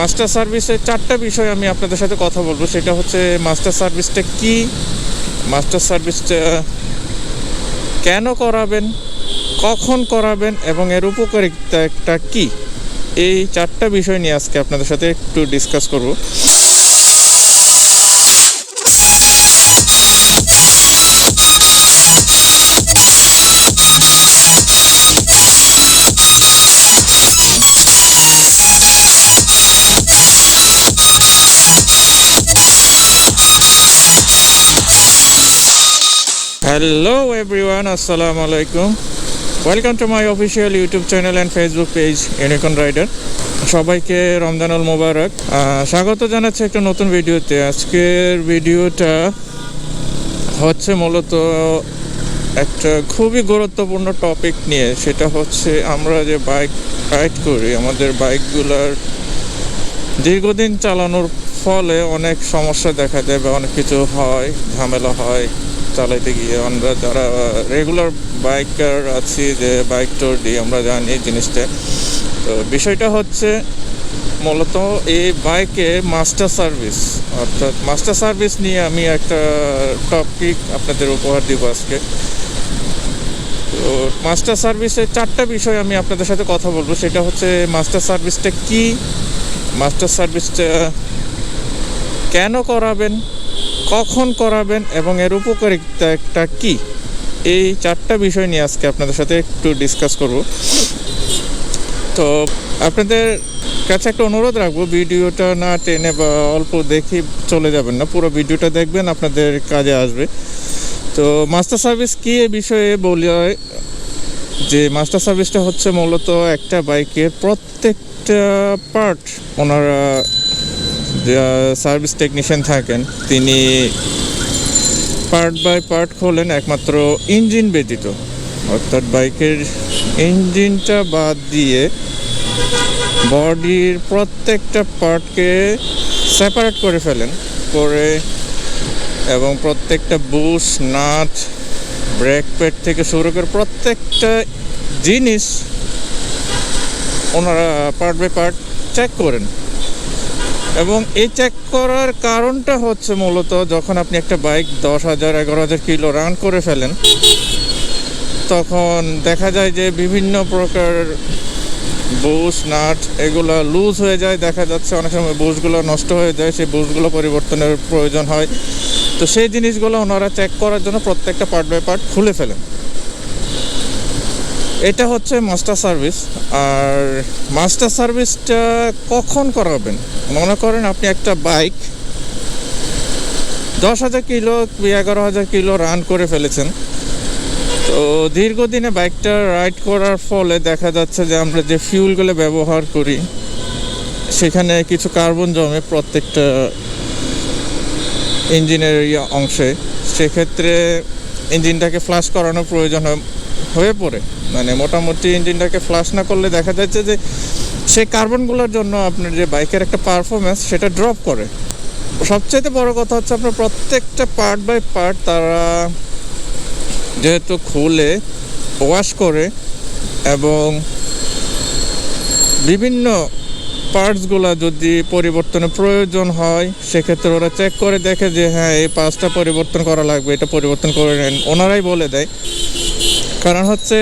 Master সার্ভিসের চারটা বিষয় আমি আপনাদের সাথে কথা বলব। সেটা হচ্ছে মাস্টার সার্ভিসটা কি, মাস্টার সার্ভিসটা কেন করাবেন, কখন করাবেন এবং এর উপকারিতা একটা কি? এই চারটা বিষয় নিয়ে আজকে আপনাদের সাথে একটু ডিসকাস করব। হ্যালো এভরিওয়ান আসসালামু আলাইকুম welcome to my official YouTube channel and Facebook page unicorn rider সবাইকে রমজানুল মোবারক। স্বাগত জানাচ্ছি একটা নতুন ভিডিওতে। আজকের ভিডিওটা হচ্ছে মূলত একটা খুবই গুরুত্বপূর্ণ টপিক নিয়ে। সেটা হচ্ছে আমরা যে বাইক রাইড করি, আমাদের বাইকগুলোর দীর্ঘদিন চালানোর ফলে অনেক সমস্যা দেখা যায় বা অনেক কিছু হয়, ঝামেলা হয়। চালাইতে গিয়ে আমরা যারা রেগুলার বাইকার আছি যে বাইক টোর দিই আমরা জানি জিনিসটা। তো বিষয়টা হচ্ছে, মূলত এই বাইকে মাস্টার সার্ভিস অর্থাৎ মাস্টার সার্ভিস নিয়ে আমি একটা টপিক আপনাদের উপহার দিব আজকে। তো মাস্টার সার্ভিসের চারটা বিষয় আমি আপনাদের সাথে কথা বলব। সেটা হচ্ছে মাস্টার সার্ভিসটা কি মাস্টার সার্ভিসটা কেন করাবেন কখন করাবেন এবং এর উপকারিতাটা কি? এই চারটা বিষয় নিয়ে আজকে আপনাদের সাথে একটু ডিসকাস করব। তো আপনাদের কাছে একটা অনুরোধ রাখব, ভিডিওটা না টেনে বা অল্প দেখে চলে যাবেন না, পুরো ভিডিওটা দেখবেন, আপনাদের কাজে আসবে। তো মাস্টার সার্ভিস কি এ বিষয়ে বলি? যে মাস্টার সার্ভিসটা হচ্ছে মূলত একটা বাইকের প্রত্যেকটা পার্ট ওনারা সার্ভিস টেকনিশিয়ান থাকেন, তিনি পার্ট বাই পার্ট খোলেন একমাত্র ইঞ্জিন ব্যতীত। অর্থাৎ বাইকের ইঞ্জিনটা বাদ দিয়ে বডির প্রত্যেকটা পার্টকে সেপারেট করে ফেলেন, করে এবং প্রত্যেকটা বুশ নাট ব্রেক প্যাড থেকে শুরু করে প্রত্যেকটা জিনিস ওনারা পার্ট বাই পার্ট চেক করেন। এবং এই চেক করার কারণটা হচ্ছে মূলত যখন আপনি একটা বাইক দশ হাজার, এগারো হাজার কিলো রান করে ফেলেন, তখন দেখা যায় যে বিভিন্ন প্রকার বুশ নাট এগুলো লুজ হয়ে যায়। দেখা যাচ্ছে অনেক সময় বুশগুলো নষ্ট হয়ে যায়, সেই বুশগুলো পরিবর্তনের প্রয়োজন হয়। তো সেই জিনিসগুলো ওনারা চেক করার জন্য প্রত্যেকটা পার্ট বাই পার্ট খুলে ফেলেন। এটা হচ্ছে মাস্টার সার্ভিস, আর মাস্টার সার্ভিসটা কখন করাবেন? মনে করেন আপনি একটা বাইক, দশ হাজার কিলো এগারো হাজার কিলো রান করে ফেলেছেন। তো দীর্ঘদিনে বাইকটা রাইড করার ফলে দেখা যাচ্ছে যে আমরা যে ফিউলগুলো ব্যবহার করি, সেখানে কিছু কার্বন জমে প্রত্যেকটা ইঞ্জিনের ইয়ে অংশে। সেক্ষেত্রে ইঞ্জিনটাকে ফ্লাশ করানোর প্রয়োজন হয়- হয়ে পড়ে। মানে মোটামুটি ইঞ্জিনটাকে ফ্লাশ না করলে দেখা যাচ্ছে যে সেই কার্বনগুলোর জন্য আপনার যে বাইকের একটা পারফরমেন্স সেটা ড্রপ করে। সবচাইতে বড় কথা হচ্ছে আপনার প্রত্যেকটা পার্ট বাই পার্ট তারা যেহেতু খুলে ওয়াশ করে এবং বিভিন্ন পার্টসগুলো যদি পরিবর্তনের প্রয়োজন হয়, সেক্ষেত্রে ওরা চেক করে দেখে যে হ্যাঁ এই পার্টসটা পরিবর্তন করা লাগবে, এটা পরিবর্তন করে নেন। ওনারাই বলে দেয় কারণ হচ্ছে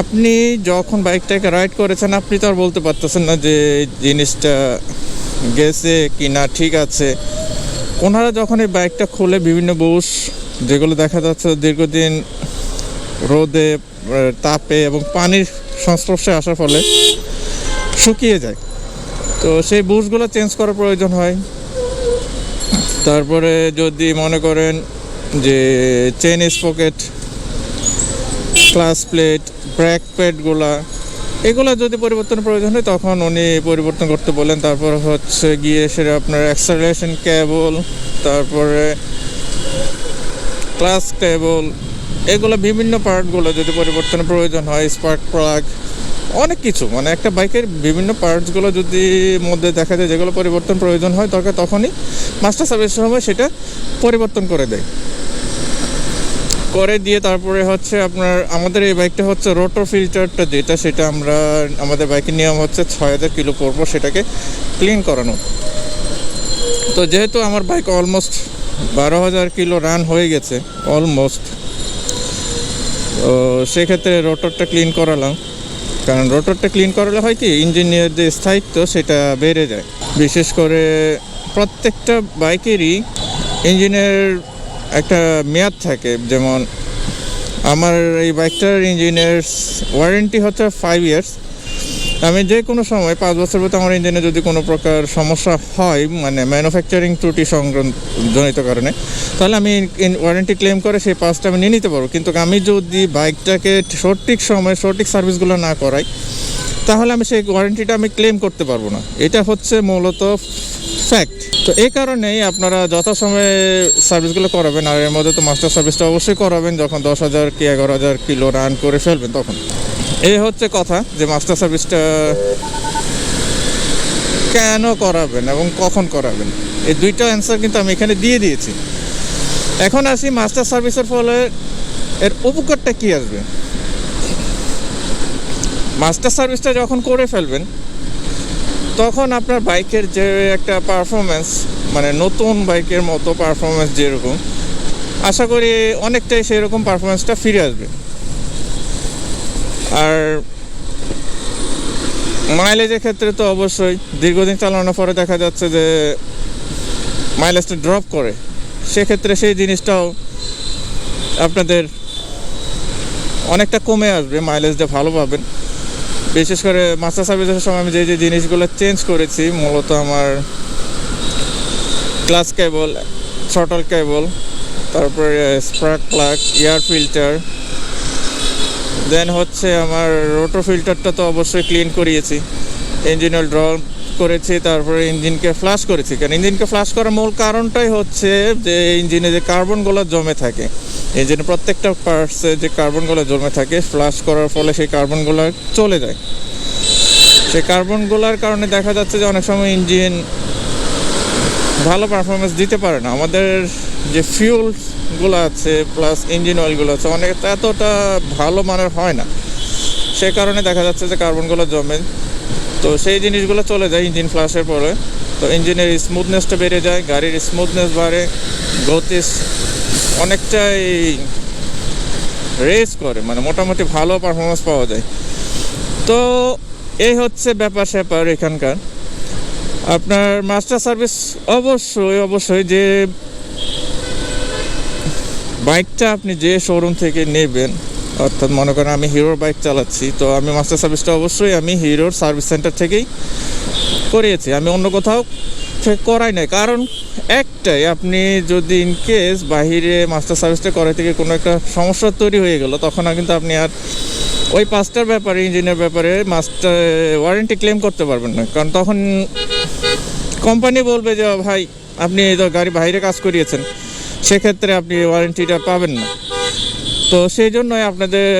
আপনি যখন বাইকটাকে রাইড করেছেন, আপনি তো আর বলতে পারতেছেন না যে জিনিসটা গেছে কি না ঠিক আছে। ওনারা যখন এই বাইকটা খুলে বিভিন্ন বুশ, যেগুলো দেখা যাচ্ছে দীর্ঘদিন রোদে তাপে এবং পানির সংস্পর্শে আসার ফলে শুকিয়ে যায়। তো সেই বুশগুলো চেঞ্জ করার প্রয়োজন হয়। তারপরে যদি মনে করেন যে chain sprocket clutch plate brake প্যাডগুলা এগুলো যদি পরিবর্তন প্রয়োজন হয়, তখন উনি পরিবর্তন করতে বলেন। তারপর হচ্ছে গিয়ে সেটা আপনার অ্যাক্সালারেশন কেবল তারপরে ক্লাস কেবল এগুলো বিভিন্ন পার্টগুলো যদি পরিবর্তনের প্রয়োজন হয় স্পার্ক প্লাগ অনেক কিছু। মানে একটা বাইকের বিভিন্ন পার্টসগুলো যদি মধ্যে দেখা যায়, যেগুলো পরিবর্তন প্রয়োজন হয় দরকার তখনই মাস্টার সার্ভিসের সময় সেটা পরিবর্তন করে দেয়। করে দিয়ে তারপরে হচ্ছে আপনার, আমাদের এই বাইকটা হচ্ছে রোটো ফিল্টারটা যেটা, সেটা আমরা, আমাদের বাইকের নিয়ম হচ্ছে ছয় হাজার কিলো পরবো সেটাকে ক্লিন করানো। তো যেহেতু আমার বাইক অলমোস্ট বারো হাজার কিলো রান হয়ে গেছে অলমোস্ট তো সেক্ষেত্রে রোটরটা ক্লিন করালাম। কারণ রোটরটা ক্লিন করালে হয় কি ইঞ্জিনের যে স্থায়িত্ব, সেটা বেড়ে যায়। বিশেষ করে প্রত্যেকটা বাইকেরই ইঞ্জিনের একটা মেয়াদ থাকে, যেমন আমার এই বাইকটার ইঞ্জিনের ওয়ারেন্টি হচ্ছে ফাইভ ইয়ার্স আমি যে কোনো সময় পাঁচ বছর ভিতরে আমার ইঞ্জিনে যদি কোনো প্রকার সমস্যা হয় মানে ম্যানুফ্যাকচারিং ত্রুটি সংজনিত কারণে, তাহলে আমি ওয়ারেন্টি ক্লেম করে সেই পাসটা আমি নিয়ে নিতে পারব। কিন্তু আমি যদি বাইকটাকে সঠিক সময় সঠিক সার্ভিসগুলো না করাই, তাহলে আমি সেই ওয়ারেন্টিটা আমি ক্লেম করতে পারব না। এটা হচ্ছে মূলত ফ্যাক্ট তো এই কারণেই আপনারা যথাসময়ে সার্ভিসগুলো করাবেন আর এর মধ্যে তো মাস্টার সার্ভিসটা অবশ্যই করাবেন, যখন দশ হাজার কি এগারো হাজার কিলো রান করে ফেলবেন তখন। এই হচ্ছে কথা যে মাস্টার সার্ভিসটা কেন করাবেন এবং কখন করাবেন? এই দুইটা অ্যান্সার কিন্তু আমি এখানে দিয়ে দিয়েছি। এখন আসি মাস্টার সার্ভিসের ফলে এর উপকারটা কী আসবে? মাস্টার সার্ভিসটা যখন করে ফেলবেন তখন আপনার বাইকের যে একটা পারফরমেন্স মানে নতুন বাইকের মতো পারফরমেন্স যেরকম, আশা করি অনেকটাই সেরকম পারফরমেন্সটা ফিরে আসবে। আর মাইলেজের ক্ষেত্রে তো অবশ্যই, দীর্ঘদিন চালানোর পরে দেখা যাচ্ছে যে মাইলেজটা ড্রপ করে। সেক্ষেত্রে সেই জিনিসটাও আপনাদের অনেকটা কমে আসবে মাইলেজটা ভালো পাবেন। বিশেষ করে মাস্টার সার্ভিসের সময় আমি যে যে জিনিসগুলো চেঞ্জ করেছি, মূলত আমার ক্লাস কেবল শটল কেবল তারপরে spark plug air filter then হচ্ছে আমার রোটো ফিল্টারটা তো অবশ্যই ক্লিন করিয়েছি। ইঞ্জিন অয়েল ড্র করেছি, তারপরে ইঞ্জিনকে ফ্লাশ করেছি। কারণ ইঞ্জিনকে ফ্লাশ করার মূল কারণটাই হচ্ছে যে ইঞ্জিনে যে কার্বনগুলো জমে থাকে ইঞ্জিনের প্রত্যেকটা পার্টসে যে কার্বনগুলো জমে থাকে ফ্লাশ করার ফলে সেই কার্বনগুলো চলে যায়। সেই কার্বনগুলোর কারণে দেখা যাচ্ছে যে অনেক সময় ইঞ্জিন ভালো পারফরমেন্স দিতে পারে না। আমাদের যে ফিউলগুলো আছে প্লাস ইঞ্জিন অয়েলগুলো আছে, অনেক এতটা ভালো মানের হয় না। সে কারণে দেখা যাচ্ছে যে কার্বনগুলো জমে। তো সেই জিনিসগুলো চলে যায় ইঞ্জিন ফ্লাশের পরে। তো ইঞ্জিনের স্মুথনেসটা বেড়ে যায়, গাড়ির স্মুথনেস বাড়ে গতি অনেকটাই রেস করে মানে মোটামুটি ভালো পারফরমেন্স পাওয়া যায়। তো এই হচ্ছে ব্যাপার স্যাপার এখানকার। আপনার মাস্টার সার্ভিস অবশ্যই অবশ্যই যে বাইকটা আপনি যে শোরুম থেকে নেবেন, অর্থাৎ মনে করেন আমি হিরোর বাইক চালাচ্ছি, তো আমি মাস্টার সার্ভিসটা অবশ্যই আমি হিরোর সার্ভিস সেন্টার থেকেই করিয়েছি। আমি অন্য কোথাও করাই নাই। কারণ একটাই, আপনি যদি ইন কেস বাহিরে মাস্টার সার্ভিসটা করে থেকে কোনো একটা সমস্যা তৈরি হয়ে গেল, তখন কিন্তু আপনি আর ওই পাঁচটার ব্যাপারে ইঞ্জিনের ব্যাপারে মাস্টার ওয়ারেন্টি ক্লেম করতে পারবেন না। কারণ তখন কোম্পানি বলবে যে ভাই, আপনি তো গাড়ি বাইরে কাজ করিয়েছেন, সেক্ষেত্রে আপনি ওয়ারেন্টিটা পাবেন না। তো সেই জন্যই আপনাদের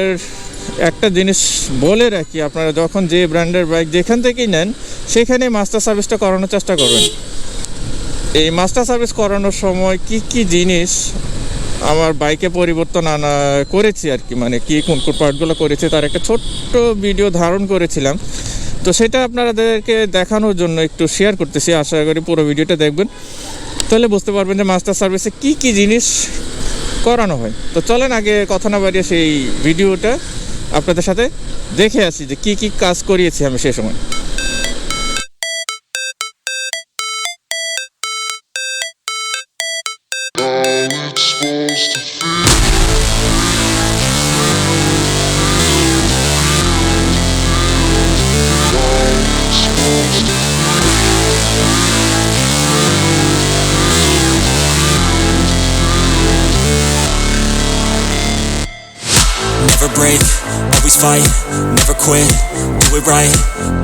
একটা জিনিস বলে রাখি, আপনারা যখন যে ব্র্যান্ডের বাইক যেখান থেকেই নেন সেখানে মাস্টার সার্ভিসটা করানোর চেষ্টা করবেন। এই মাস্টার সার্ভিস করানোর সময় কি কি জিনিস আমার বাইকে পরিবর্তন আনা করেছি আর কি মানে কি কোন কোন পার্টগুলো করেছি তার একটা ছোট্ট ভিডিও ধারণ করেছিলাম। তো সেটা আপনাদেরকে দেখানোর জন্য একটু শেয়ার করতেছি, আশা করি পুরো ভিডিওটা দেখবেন। তাহলে বুঝতে পারবেন যে মাস্টার সার্ভিসে কি কি জিনিস করানো হয়। তো চলেন আগে কথা না বাড়িয়ে সেই ভিডিওটা আপনাদের সাথে দেখে আসি যে কি কি কাজ করিয়েছি আমি সেই সময়। Fight, never quit, do it right,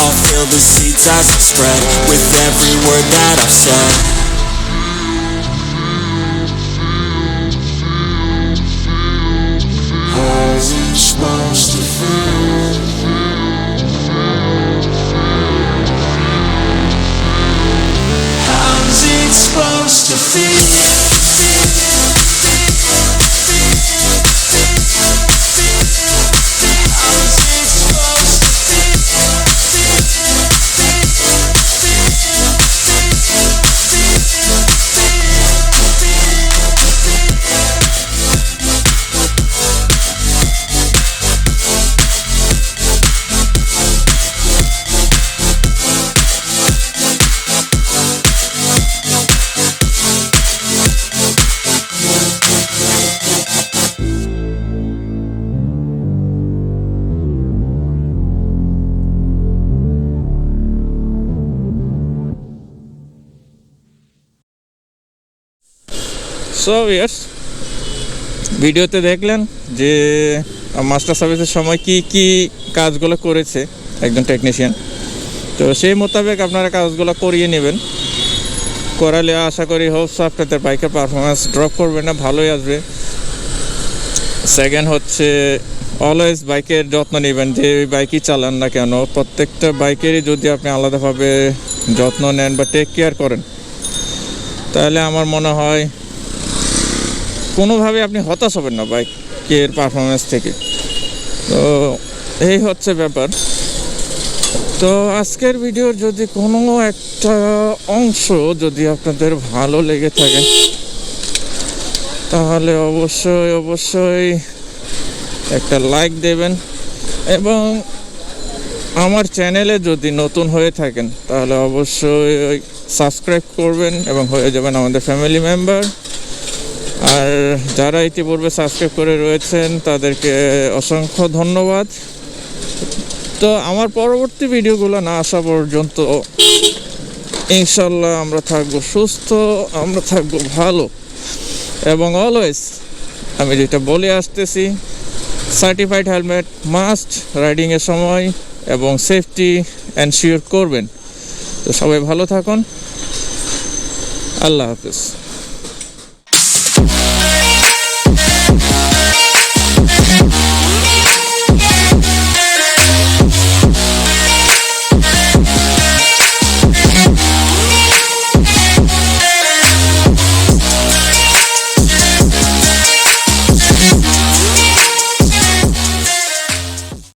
I'll fill the seats as I spread with every word that I've said. So years ভিডিওতে দেখলেন যে মাস্টার সার্ভিসের সময় কি কি কাজগুলো করেছে একজন টেকনিশিয়ান তো সেই মোতাবেক আপনারা কাজগুলো করিয়ে নেবেন। করালে আশা করি হোপস আপনাদের বাইকের পারফরমেন্স ড্রপ করবে না, ভালোই আসবে। সেকেন্ড হচ্ছে অলওয়েজ বাইকের যত্ন নেবেন, যে বাইকই চালান না কেন, প্রত্যেকটা বাইকেরই যদি আপনি আলাদাভাবে যত্ন নেন বা টেক কেয়ার করেন, তাহলে আমার মনে হয় কোনোভাবে আপনি হতাশ হবেন না বাইকের পারফরমেন্স থেকে। তো এই হচ্ছে ব্যাপার। তো আজকের ভিডিওর যদি কোনো একটা অংশ যদি আপনাদের ভালো লেগে থাকে, তাহলে অবশ্যই অবশ্যই একটা লাইক দেবেন এবং আমার চ্যানেলে যদি নতুন হয়ে থাকেন, তাহলে অবশ্যই সাবস্ক্রাইব করবেন এবং হয়ে যাবেন আমাদের ফ্যামিলি মেম্বার আর যারা ইতিপূর্বে সাবস্ক্রাইব করে রয়েছেন, তাদেরকে অসংখ্য ধন্যবাদ। তো আমার পরবর্তী ভিডিওগুলো না আসা পর্যন্ত, ইনশাল্লাহ আমরা থাকব সুস্থ, আমরা থাকব ভালো। এবং অলওয়েজ আমি যেটা বলে আসতেছি সার্টিফাইড হেলমেট মাস্ট রাইডিংয়ের সময় এবং সেফটি এনশিওর করবেন। তো সবাই ভালো থাকুন। আল্লাহ হাফিজ।